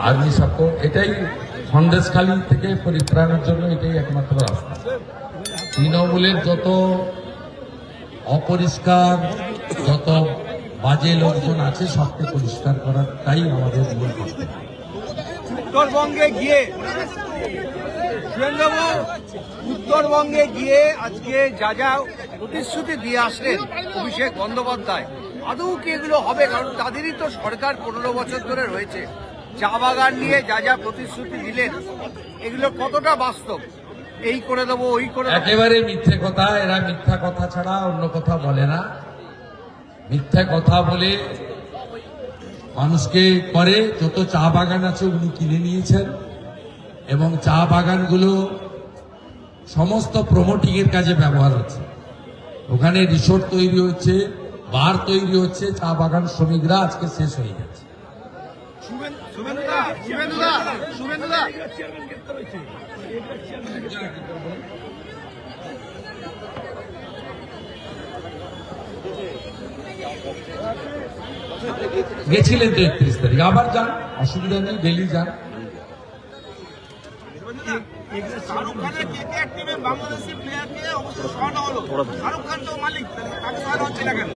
Army support, এটাই সন্দেশখালী থেকে পরিত্রাণের জন্য এটাই একমাত্র রাস্তা। তৃণমূলের যত অপরিষ্কার, যত বাজে লোকজন আছে, সবকে পরিষ্কার করার করাটাই আমাদের মূল কর্তব্য। উত্তরবঙ্গে গিয়ে, সুরেন্দ্রবাবু, উত্তরবঙ্গে গিয়ে আজকে যা যা প্রতিশ্রুতি দিয়ে আসলেন অভিষেক বন্দ্যোপাধ্যায়, আদৌ কি এগুলো হবে? কারণ তাদেরই তো সরকার পনেরো বছর ধরে রয়েছে। চা বাগান নিয়ে যা যা প্রতিশ্রুতি দিলেন, এগুলো কতটা বাস্তব? এই করে দেবো, ওই করে একেবারে মিথ্যে কথা, এরা মিথ্যা কথা ছাড়া অন্য কথা বলে না। মিথ্যা কথা বলে মানুষকে করে, যত চা বাগান আছে উনি কিনে নিয়েছেন। এবং চা বাগানগুলো সমস্ত প্রমোটিং এর কাজে ব্যবহার হচ্ছে। ওখানে রিসোর্ট তৈরি হচ্ছে বার তৈরি হচ্ছে, চা বাগান শ্রমিকরা আজকে শেষ হয়ে যাচ্ছে গেছিলেন তো একত্রিশ তারিখ। আবার যান অসুবিধা নেই ডেলি যান। শাহরুখ খানের বাংলাদেশি প্লেয়ারকে অবশ্য হলো। শাহরুখ খান তো মালিক তাকে হচ্ছে না কেন?